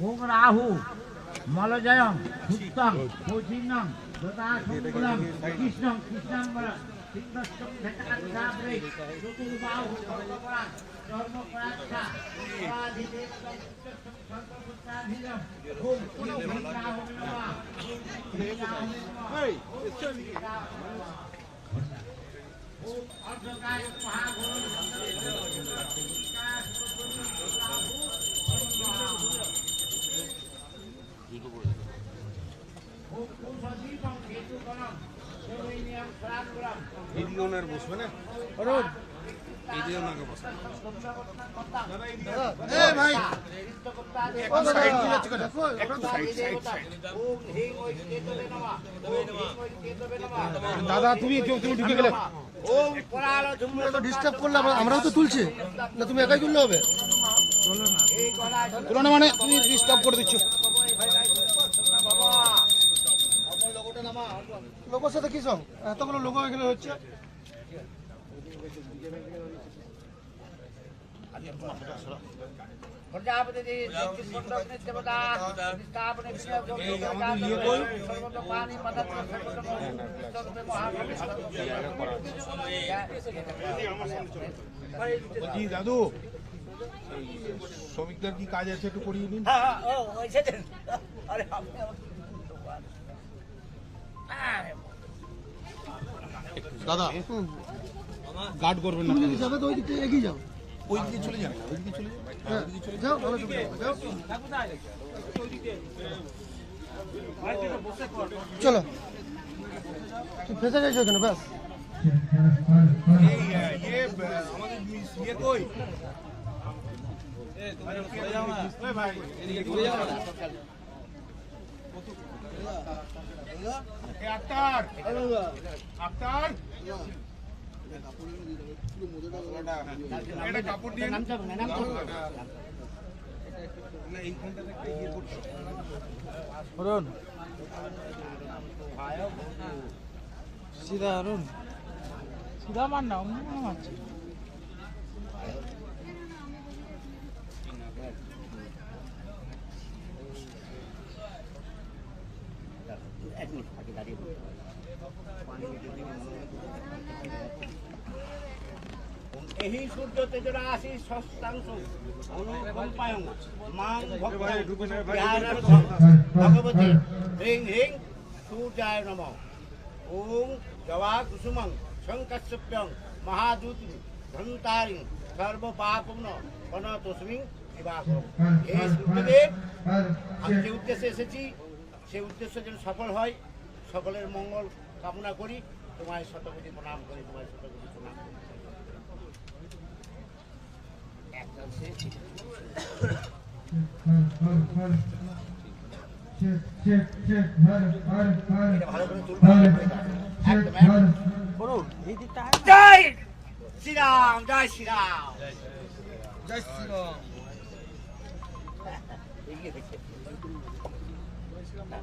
Hukarahu Malayayam Bhuttam Bhujinam Dada Sumbulam Krishnam Krishnam Krishnastam Bhatakadabri Chuturbao Dharmaparat Dharmaparatcha Adhidesam Santaputanhiram Om Kino Bhatrahom Nama Hey, it's Charlie. Om Ardhakaya Mahagurum Santaputanhiram বসবে না? বসবে। দাদা তুমি তুমি ঢুকে গেলে। Disturb করলে আমরাও তো তুলছি। না তুমি একাই তুললে হবে? এই তুলো না মানে তুমি ডিস্টার্ব করে দিচ্ছ। লোকের সাথে কি সঙ্গ? এতগুলো লোক এখানে হচ্ছে। প্রজাপতি দেবতা স্থাপনে সর্বপানি পদার্থ সর্বত বলছি দাদু। শ্রমিকদের কি কাজ আছে একটু করিয়ে নিন? দাদা গার্ড করবেন না। যাবে তো ওই দিকটা এগিয়ে যাও। ওই দিকে চলে যান। ওই দিকে চলে যান। হ্যাঁ যাও ভালো হবে, যাও। চলো। ফেসে গেছো এখানে ব্যাস। আমাদের মিস ইয়ে কই ওই ভাই এ আক্তার আক্তার এটা কাপড় দিয়ে ইয়ে অরুণ সিধা অরুণ সিধা মার না অন্য মারছে ଏହି ସୂର୍ଯ୍ୟ ତେଜରା ଆସି ଷଷ୍ଠାଂଶ ଅନୁକମ୍ପାୟଂ ମାଂ ଭକ୍ତ ଭଗବତୀ ହ୍ରିଂ ହ୍ରିଂ ସୂର୍ଯ୍ୟାୟ ନମ ଓಂ ଜବା କୁସୁମଂ শঙ্কশ্যপ্যং মহাদূত ধন্তারিং সর্বপাপন বনতস্মিং দিবাকর এই সূর্যদেব আমি যে উদ্দেশ্যে এসেছি সেই উদ্দেশ্য যেন সফল হয়। সকলের মঙ্গল কামনা করি। তোমায় শতকোটি প্রণাম করি তোমায় শতকোটি প্রণাম করি। একদম সে ঠিক এটা ভালো করে একদম একদম। জয় শ্রীরাম জয় শ্রীরাম। জয় শ্রীরাম। 何で?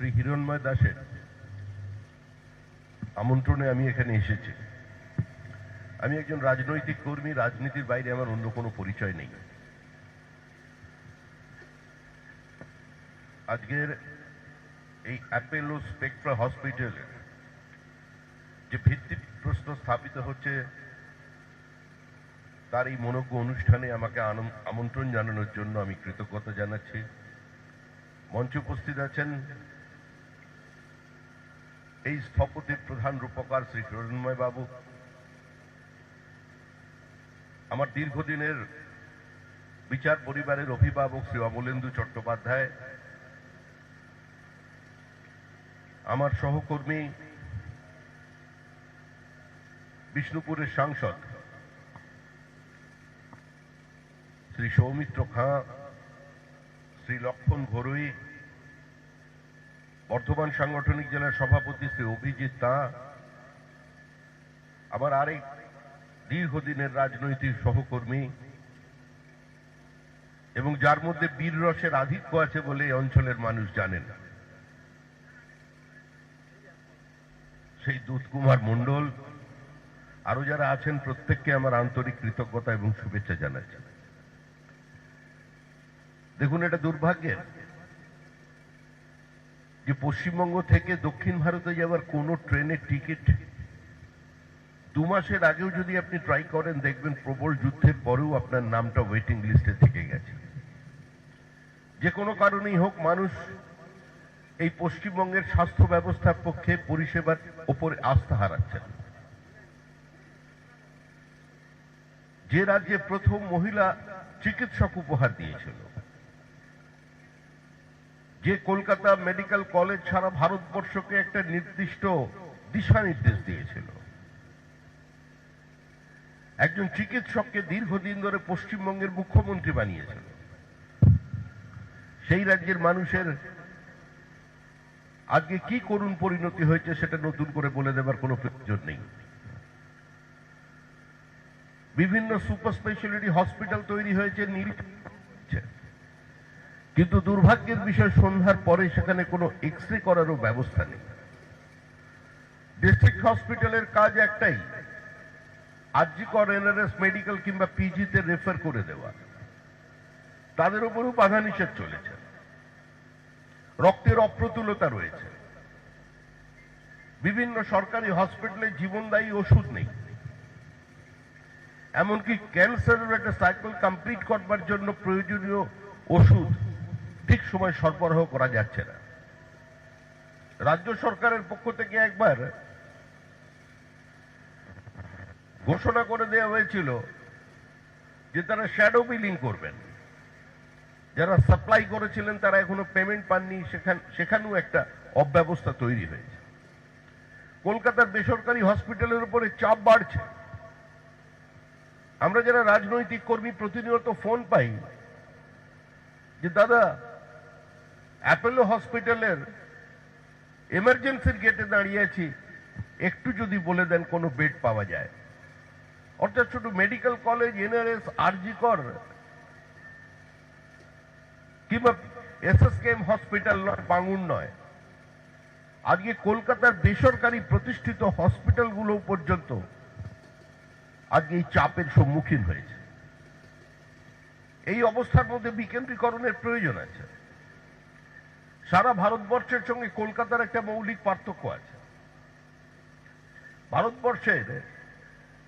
শ্রী হিরণময় দাসের আমন্ত্রণে আমি এখানে এসেছি। আমি একজন রাজনৈতিক কর্মী, রাজনীতির বাইরে আমার অন্য কোনো পরিচয় নেই। আজকের এই অ্যাপেলো স্পেকট্রা হসপিটালে যে ভিত্তি প্রশ্ন স্থাপিত হচ্ছে, তার এই মনজ্ঞ অনুষ্ঠানে আমাকে আমন্ত্রণ জানানোর জন্য আমি কৃতজ্ঞতা জানাচ্ছি। মঞ্চে উপস্থিত আছেন এই স্থপতির প্রধান রূপকার শ্রী হিরণময় বাবু। আমার দীর্ঘদিনের বিচার পরিবারের অভিভাবক শ্রী অমলেন্দু চট্টোপাধ্যায়, আমার সহকর্মী বিষ্ণুপুরের সাংসদ শ্রী সৌমিত্র খাঁ, শ্রী লক্ষণ ঘরুই বর্ধমান সাংগঠনিক জেলার সভাপতি শ্রী অভিজিৎ তা আমার আরেক দীর্ঘদিনের রাজনৈতিক সহকর্মী এবং যার মধ্যে বীর রসের আধিক্য আছে বলে এই অঞ্চলের মানুষ জানেন। সেই দুধকুমার মণ্ডল আরও যারা আছেন, প্রত্যেককে আমার আন্তরিক কৃতজ্ঞতা এবং শুভেচ্ছা জানাচ্ছি। দেখুন, এটা দুর্ভাগ্যের। যে পশ্চিমবঙ্গ থেকে দক্ষিণ ভারতে যাওয়ার কোনো ট্রেনের টিকিট, দু মাসের আগেও যদি আপনি ট্রাই করেন, দেখবেন প্রবল যুদ্ধের পরেও আপনার নামটা ওয়েটিং লিস্টে থেকে গেছে। যে কোনো কারণেই হোক, মানুষ এই পশ্চিমবঙ্গের স্বাস্থ্য ব্যবস্থার পক্ষে পরিষেবার ওপর আস্থা হারাচ্ছেন। যে রাজ্যে প্রথম মহিলা চিকিৎসক উপহার দিয়েছিল যে কলকাতা মেডিকেল কলেজ সারা ভারতবর্ষকে একটা নির্দিষ্ট দিশা নির্দেশ দিয়েছিল। একজন চিকিৎসককে দীর্ঘদিন ধরে পশ্চিমবঙ্গের মুখ্যমন্ত্রী বানিয়েছিল সেই রাজ্যের মানুষের আজকে কি করুণ পরিণতি হয়েছে সেটা নতুন করে বলে দেবার কোনো প্রয়োজন নেই। বিভিন্ন সুপার স্পেশালিটি হসপিটাল তৈরি হয়েছে নিরীহ কিন্তু দুর্ভাগ্যের বিষয়, সন্ধ্যার পরে সেখানে কোনো এক্স রে করারও ব্যবস্থা নেই। ডিস্ট্রিক্ট হসপিটালের কাজ একটাই, আরজিকর এনআরএস মেডিকেল কিংবা পিজিতে রেফার করে দেওয়া। তাদের উপরও বাধা নিষেধ চলেছে। রক্তের অপ্রতুলতা রয়েছে। বিভিন্ন সরকারি হসপিটালে জীবনদায়ী ওষুধ নেই। এমনকি ক্যান্সারের একটা সাইকেল কমপ্লিট করবার জন্য প্রয়োজনীয় ওষুধ ঠিক সময় সরবরাহ করা যাচ্ছে না। রাজ্য সরকারের পক্ষ থেকে একবার ঘোষণা করে দেওয়া হয়েছিল যে তারা শ্যাডো বিলিং করবেন। যারা সাপ্লাই করেছিলেন তারা এখনও পেমেন্ট পাননি সেখানেও একটা অব্যবস্থা তৈরি হয়েছে। কলকাতার বেসরকারি হসপিটালের উপরে চাপ বাড়ছে। আমরা যারা রাজনৈতিক কর্মী প্রতিনিয়ত ফোন পাই যে, দাদা অ্যাপেলো হসপিটালের এমার্জেন্সির গেটে দাঁড়িয়ে আছি। একটু যদি বলে দেন কোনো বেড পাওয়া যায়। অর্থাৎ শুধু মেডিকেল কলেজ এনআরএস আরজি কর, কিংবা এসএসকেএম হসপিটাল নয় বাঙুর নয়। আজকে কলকাতার বেসরকারি প্রতিষ্ঠিত হসপিটালগুলো পর্যন্ত আজকে এই চাপের সম্মুখীন হয়েছে। এই অবস্থার মধ্যে বিকেন্দ্রীকরণের প্রয়োজন আছে। সারা ভারতবর্ষের সঙ্গে কলকাতার একটা মৌলিক পার্থক্য আছে। ভারতবর্ষের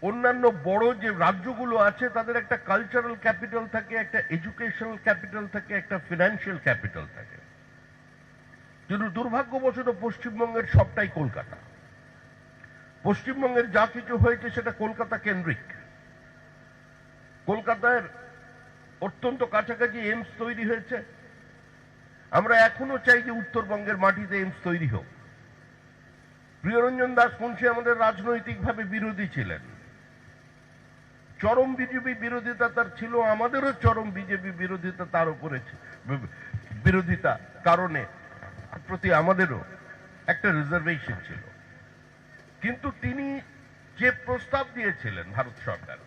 অন্যান্য বড় যে রাজ্যগুলো আছে, তাদের একটা কালচারাল ক্যাপিটাল থাকে, একটা এডুকেশনাল ক্যাপিটাল থাকে, একটা ফিনান্সিয়াল ক্যাপিটাল থাকে। কিন্তু দুর্ভাগ্যবশত পশ্চিমবঙ্গের সবটাই কলকাতা। পশ্চিমবঙ্গের যা কিছু হয়েছে সেটা কলকাতা কেন্দ্রিক। কলকাতার অত্যন্ত কাছাকাছি এইমস তৈরি হয়েছে। আমরা এখনও চাই যে উত্তরবঙ্গের মাটিতে এইমস তৈরি হোক। প্রিয়রঞ্জন দাস মুন্সী আমাদের রাজনৈতিকভাবে বিরোধী ছিলেন। চরম বিজেপি বিরোধিতা তার ছিল, আমাদেরও চরম বিজেপি বিরোধিতা তার উপরে বিরোধিতা কারণে প্রতি আমাদেরও একটা রিজার্ভেশন ছিল। কিন্তু তিনি যে প্রস্তাব দিয়েছিলেন ভারত সরকার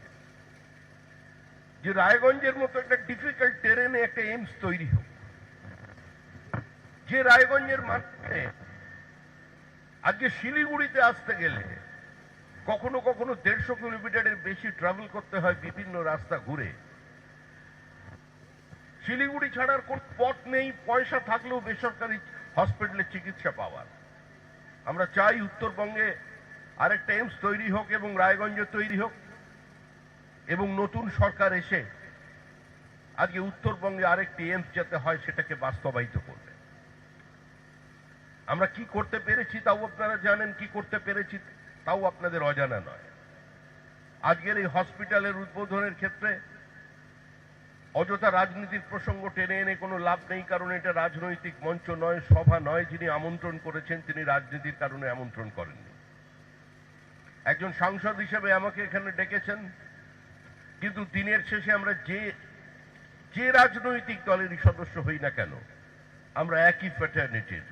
যে রায়গঞ্জের মতো একটা ডিফিকাল্ট টেরেনে একটা এইমস তৈরি হোক যে রায়গঞ্জের মাঠে আজকে শিলিগুড়িতে আসতে গেলে কখনো কখনো দেড়শো কিলোমিটারের বেশি ট্রাভেল করতে হয় বিভিন্ন রাস্তা ঘুরে। শিলিগুড়ি ছাড়ার কোন পথ নেই, পয়সা থাকলেও বেসরকারি হসপিটালে চিকিৎসা পাওয়ার। আমরা চাই উত্তরবঙ্গে আরেকটা এমস তৈরি হোক এবং রায়গঞ্জে তৈরি হোক এবং নতুন সরকার এসে আজকে উত্তরবঙ্গে আরেকটি এমস যাতে হয় সেটাকে বাস্তবায়িত করবে। আমরা কি করতে পেরেছি তাও আপনারা জানেন, কি করতে পেরেছি তাও আপনাদের অজানা নয়। আজকের এই হসপিটালের উদ্বোধনের ক্ষেত্রে অযথা রাজনীতির প্রসঙ্গ টেনে এনে কোনো লাভ নেই, কারণ এটা রাজনৈতিক মঞ্চ নয়, সভা নয়, যিনি আমন্ত্রণ করেছেন তিনি রাজনীতির কারণে আমন্ত্রণ করেননি। একজন সাংসদ হিসেবে আমাকে এখানে ডেকেছেন, কিন্তু দিনের শেষে আমরা যে যে রাজনৈতিক দলেরই সদস্য হই না কেন, আমরা একই ফ্যাটার্নিটির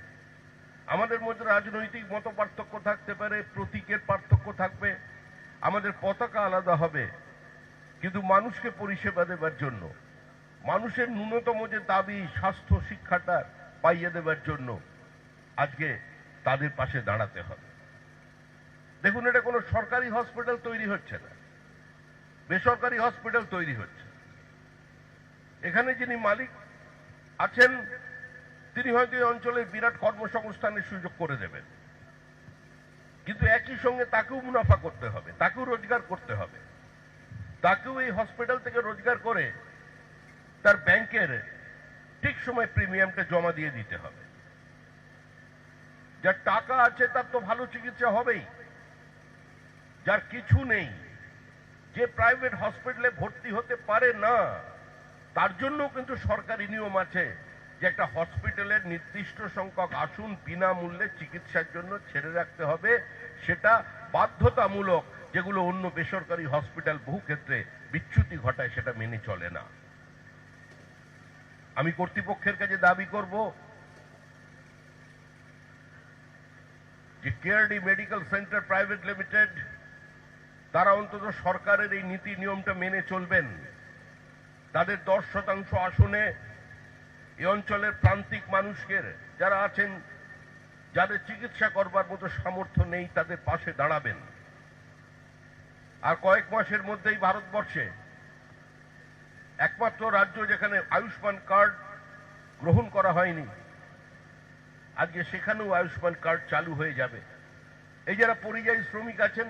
আমাদের মধ্যে রাজনৈতিক মত পার্থক্য থাকতে পারে, প্রতীকের পার্থক্য থাকবে, আমাদের পতাকা আলাদা হবে, কিন্তু মানুষকে পরিষেবা দেবার জন্য, মানুষের ন্যূনতম যে দাবি স্বাস্থ্য, শিক্ষাটা পাইয়ে দেবার জন্য আজকে তাদের পাশে দাঁড়াতে হবে। দেখুন, এটা কোনো সরকারি হসপিটাল তৈরি হচ্ছে না, বেসরকারি হসপিটাল তৈরি হচ্ছে। এখানে যিনি মালিক আছেন তিনি হয়তো এই অঞ্চলে বিরাট কর্মসংস্থানের সুযোগ করে দেবেন। কিন্তু একই সঙ্গে তাকেও মুনাফা করতে হবে, তাকেও রোজগার করতে হবে। তাকেও এই হসপিটাল থেকে রোজগার করে তার ব্যাংকের ঠিক সময় প্রিমিয়ামটা জমা দিয়ে দিতে হবে। যার টাকা আছে তার তো ভালো চিকিৎসা হবেই। যার কিছু নেই, যে প্রাইভেট হসপিটালে ভর্তি হতে পারে না, তার জন্য কিন্তু সরকারি নিয়ম আছে। যে একটা হসপিটালের নির্দিষ্ট সংখ্যক আসন বিনামূল্যে চিকিৎসার জন্য ছেড়ে রাখতে হবে, সেটা বাধ্যতামূলক যেগুলো অন্য বেসরকারি হসপিটাল বহু ক্ষেত্রে বিচ্যুতি ঘটায় সেটা মেনে চলে না। আমি কর্তৃপক্ষের কাছে দাবি করব যে কেয়ারডি মেডিকেল সেন্টার প্রাইভেট লিমিটেড, তারা অন্তত সরকারের এই নীতি নিয়মটা মেনে চলবেন। তাদের দশ শতাংশ আসনে এই অঞ্চলের প্রান্তিক মানুষকে, যারা আছেন, যাদের চিকিৎসা করবার মতো সামর্থ্য নেই, তাদের পাশে দাঁড়াবেন। আর কয়েক মাসের মধ্যেই ভারতবর্ষে একমাত্র রাজ্য যেখানে আয়ুষ্মান কার্ড গ্রহণ করা হয়নি, আজকে সেখানেও আয়ুষ্মান কার্ড চালু হয়ে যাবে। এই যারা পরিযায়ী শ্রমিক আছেন,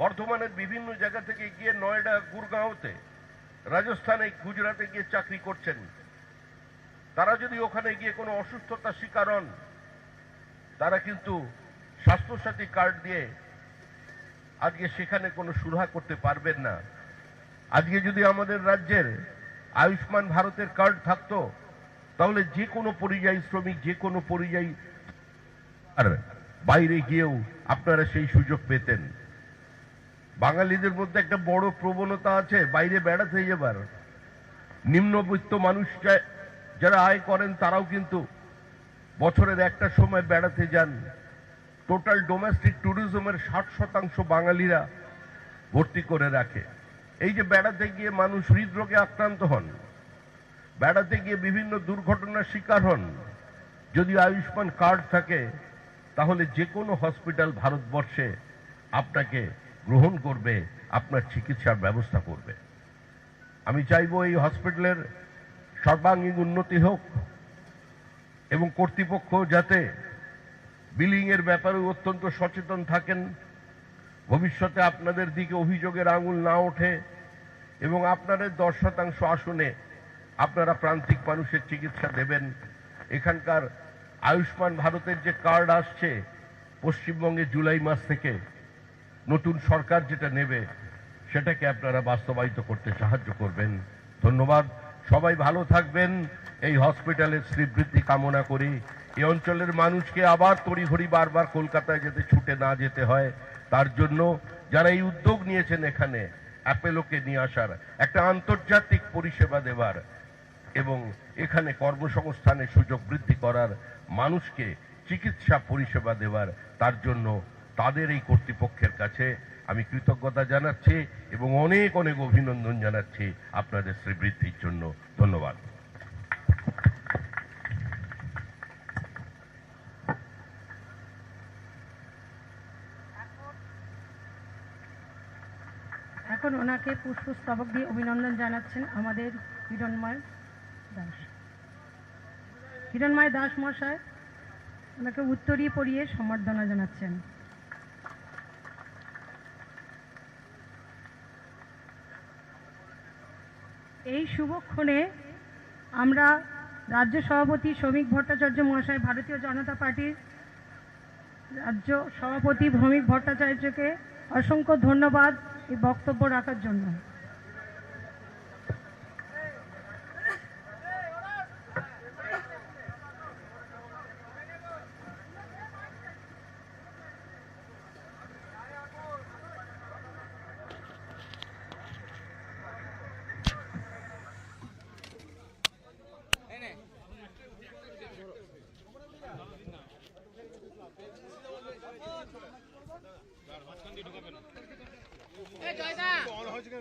বর্ধমানের বিভিন্ন জায়গা থেকে গিয়ে নয়ডা, গুরগাঁওতে, রাজস্থানে, গুজরাটে গিয়ে চাকরি করছেন তারা যদি ওখানে গিয়ে কোনো অসুস্থতার শিকার হন, তারা কিন্তু স্বাস্থ্যসাথী কার্ড দিয়ে আজকে সেখানে কোনো সুরাহা করতে পারবেন না। আজকে যদি আমাদের রাজ্যের আয়ুষ্মান ভারতের কার্ড থাকতো, তাহলে যে কোনো পরিযায়ী শ্রমিক, যে কোনো পরিযায়ী আর বাইরে গিয়েও আপনারা সেই সুযোগ পেতেন। বাঙালিদের মধ্যে একটা বড় প্রবণতা আছে, বাইরে বেড়াতে যাবার। নিম্নবিত্ত মানুষ যারা আয় করেন, তারাও কিন্তু বছরের একটা সময় বেড়াতে যান। টোটাল ডোমেস্টিক ট্যুরিজমের ষাট শতাংশ বাঙালিরা ভর্তি করে রাখে। এই যে বেড়াতে গিয়ে মানুষ হৃদরোগে আক্রান্ত হন, বেড়াতে গিয়ে বিভিন্ন দুর্ঘটনার শিকার হন, যদি আয়ুষ্মান কার্ড থাকে, তাহলে যে কোনো হসপিটাল ভারতবর্ষে আপনাকে গ্রহণ করবে, আপনার চিকিৎসার ব্যবস্থা করবে। আমি চাইব এই হসপিটালের সর্বাঙ্গীন উন্নতি হোক এবং কর্তৃপক্ষ যাতে বিলিং এর ব্যাপারে অত্যন্ত সচেতন থাকেন, ভবিষ্যতে আপনাদের দিকে অভিযোগের আঙুল না ওঠে এবং আপনাদের দশ শতাংশ আসনে আপনারা প্রান্তিক মানুষের চিকিৎসা দেবেন। এখানকার আয়ুষ্মান ভারতের যে কার্ড আসছে, পশ্চিমবঙ্গে জুলাই মাস থেকে নতুন সরকার যেটা নেবে, সেটাকে আপনারা বাস্তবায়িত করতে সাহায্য করবেন। ধন্যবাদ। সবাই ভালো থাকবেন। এই হসপিটালের শ্রীবৃদ্ধি কামনা করি। এই অঞ্চলের মানুষকে আবার তড়িঘড়ি বারবার কলকাতায় যেতে, ছুটে না যেতে হয়। তার জন্য যারা এই উদ্যোগ নিয়েছেন এখানে, অ্যাপেলোকে নিয়ে আসার, একটা আন্তর্জাতিক পরিষেবা দেবার এবং এখানে কর্মসংস্থানের সুযোগ বৃদ্ধি করার, মানুষকে চিকিৎসা পরিষেবা দেওয়ার তার জন্য তাদের এই কর্তৃপক্ষের কাছে আমি কৃতজ্ঞতা জানাচ্ছি এবং অনেক অনেক অভিনন্দন জানাচ্ছি আপনাদের শ্রীবৃদ্ধির জন্য। ধন্যবাদ। এখন ওনাকে পুষ্পস্তবক দিয়ে অভিনন্দন জানাচ্ছেন আমাদের হিরণময় দাস। হিরণময় দাস মশাই ওনাকে উত্তরী পড়িয়ে সম্বর্ধনা জানাচ্ছেন। এই শুভক্ষণে আমরা রাজ্য সভাপতি শ্রমিক ভট্টাচার্য মহাশয়, ভারতীয় জনতা পার্টির রাজ্য সভাপতি ভৌমিক ভট্টাচার্যকে অসংখ্য ধন্যবাদ এই বক্তব্য রাখার জন্য।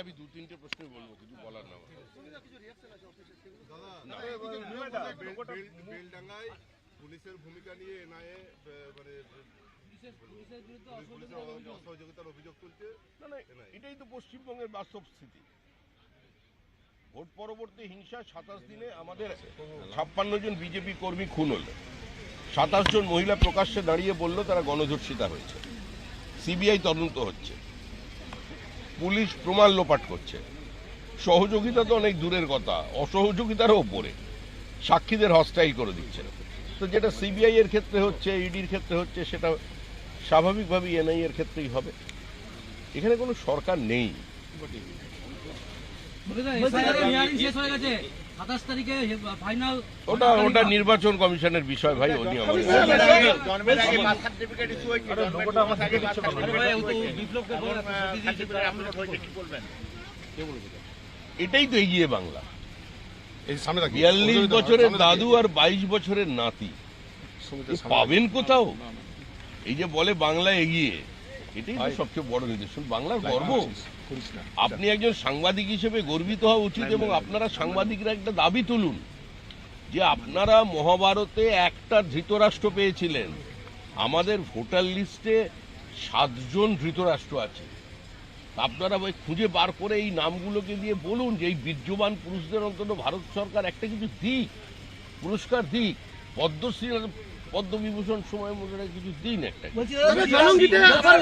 আমি দু তিনটে প্রশ্ন বলব কিছু বলার না বেলডাঙ্গায় পুলিশের ভূমিকা নিয়ে এনআইএ মানে অসহযোগিতার অভিযোগ তুলছে এটাই তো পশ্চিমবঙ্গের বাস্তব স্থিতি। ভোট পরবর্তী হিংসা সাতাশ দিনে আমাদের ছাপ্পান্ন জন বিজেপি কর্মী খুন হল। সাতাশ জন মহিলা প্রকাশ্যে দাঁড়িয়ে বলল তারা গণধর্ষিতা হয়েছে। সিবিআই তদন্ত হচ্ছে। পুলিশ প্রমাণ লোপাট করছে। সহযোগিতা তো অনেক দূরের কথা। অসহযোগিতারও ওপরে সাক্ষীদের হস্টাইল করে দিচ্ছে। তো যেটা সিবিআই এর ক্ষেত্রে হচ্ছে ইডির ক্ষেত্রে হচ্ছে, সেটা স্বাভাবিকভাবেই এনআই এর ক্ষেত্রেই হবে। এখানে কোনো সরকার নেই। সাতাশ তারিখে ফাইনাল ওটা ওটা নির্বাচন কমিশনের বিষয় ভাই এটাই তো এগিয়ে বাংলা। বিয়াল্লিশ বছরের দাদু আর বাইশ বছরের নাতি। পাবেন কোথাও? এই যে বলে বাংলা এগিয়ে এটাই সবচেয়ে বড় নিদর্শন বাংলার গর্ব। আপনি একজন সাংবাদিক হিসেবে গর্বিত হওয়া উচিত এবং আপনারা সাংবাদিকরা একটা দাবি তুলুন যে আপনারা মহাভারতে একটা ধৃতরাষ্ট্র পেয়েছিলেন। আমাদের ভোটার লিস্টে সাতজন ধৃতরাষ্ট্র আছে। আপনারা ওই খুঁজে বার করে এই নামগুলোকে দিয়ে বলুন যে এই বীর্যবান পুরুষদের অন্তত ভারত সরকার একটা কিছু দিক পুরস্কার দিক পদ্মশ্রী পদ্মবিভূষণ সময় মনে কিছু দিন একটা জলঙ্গিতে আবার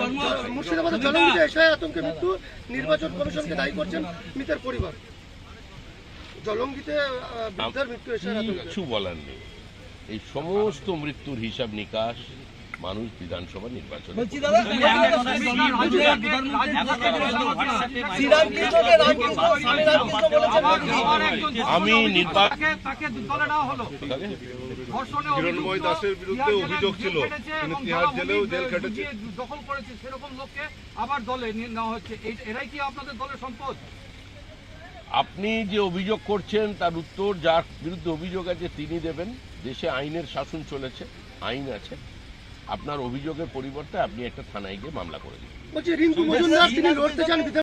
জন্ম মুর্শিদাবাদের জলঙ্গিতে এসে আতঙ্কে মৃত্যু নির্বাচন কমিশনকে দায়ী করছেন মৃতের পরিবার। জলঙ্গিতে মৃত্যু এসে কিছু বলার নেই। এই সমস্ত মৃত্যুর হিসাব নিকাশ মানুষ বিধানসভা নির্বাচন আমি হিরণময় দাসের বিরুদ্ধে অভিযোগ ছিল তিনি তিহার জেলেও জেল কেটেছে দখল করেছে সেরকম লোককে আবার দলে নেওয়া হচ্ছে এরাই কি আপনাদের দলের সম্পদ আপনি যে অভিযোগ করছেন তার উত্তর যার বিরুদ্ধে অভিযোগ আছে তিনি দেবেন দেশে আইনের শাসন চলেছে আইন আছে আপনার অভিযোগের পরিবর্তে আপনি একটা থানায় গিয়ে মামলা করে দিন। বলছি রিঙ্কু মজুমদার তিনি লড়তে চান